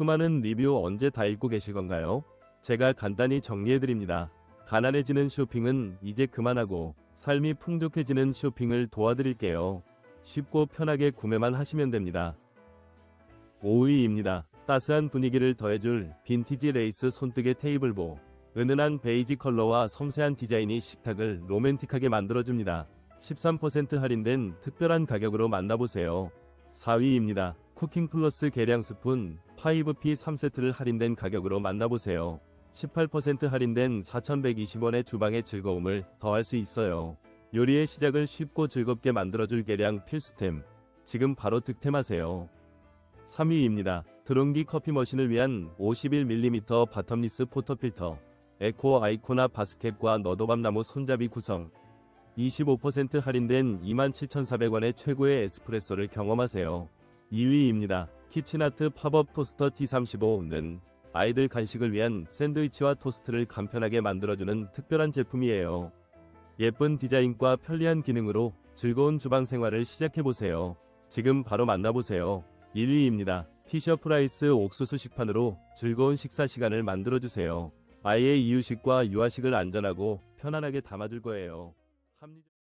수많은 리뷰 언제 다 읽고 계실 건가요? 제가 간단히 정리해드립니다. 가난해지는 쇼핑은 이제 그만하고 삶이 풍족해지는 쇼핑을 도와드릴게요. 쉽고 편하게 구매만 하시면 됩니다. 5위입니다. 따스한 분위기를 더해줄 빈티지 레이스 손뜨개 테이블보. 은은한 베이지 컬러와 섬세한 디자인이 식탁을 로맨틱하게 만들어줍니다. 13% 할인된 특별한 가격으로 만나보세요. 4위입니다. 쿠킹 플러스 계량 스푼 5P 3세트를 할인된 가격으로 만나보세요. 18% 할인된 4,120원의 주방의 즐거움을 더할 수 있어요. 요리의 시작을 쉽고 즐겁게 만들어줄 계량 필수템. 지금 바로 득템하세요. 3위입니다. 드론기 커피 머신을 위한 51mm 바텀리스 포터필터. 에코 아이코나 바스켓과 너도밤나무 손잡이 구성. 25% 할인된 27,400원의 최고의 에스프레소를 경험하세요. 2위입니다. 키친아트 팝업 토스터 T35는 아이들 간식을 위한 샌드위치와 토스트를 간편하게 만들어주는 특별한 제품이에요. 예쁜 디자인과 편리한 기능으로 즐거운 주방 생활을 시작해보세요. 지금 바로 만나보세요. 1위입니다. 피셔 프라이스 옥수수 식판으로 즐거운 식사 시간을 만들어주세요. 아이의 이유식과 유아식을 안전하고 편안하게 담아줄 거예요. 합리적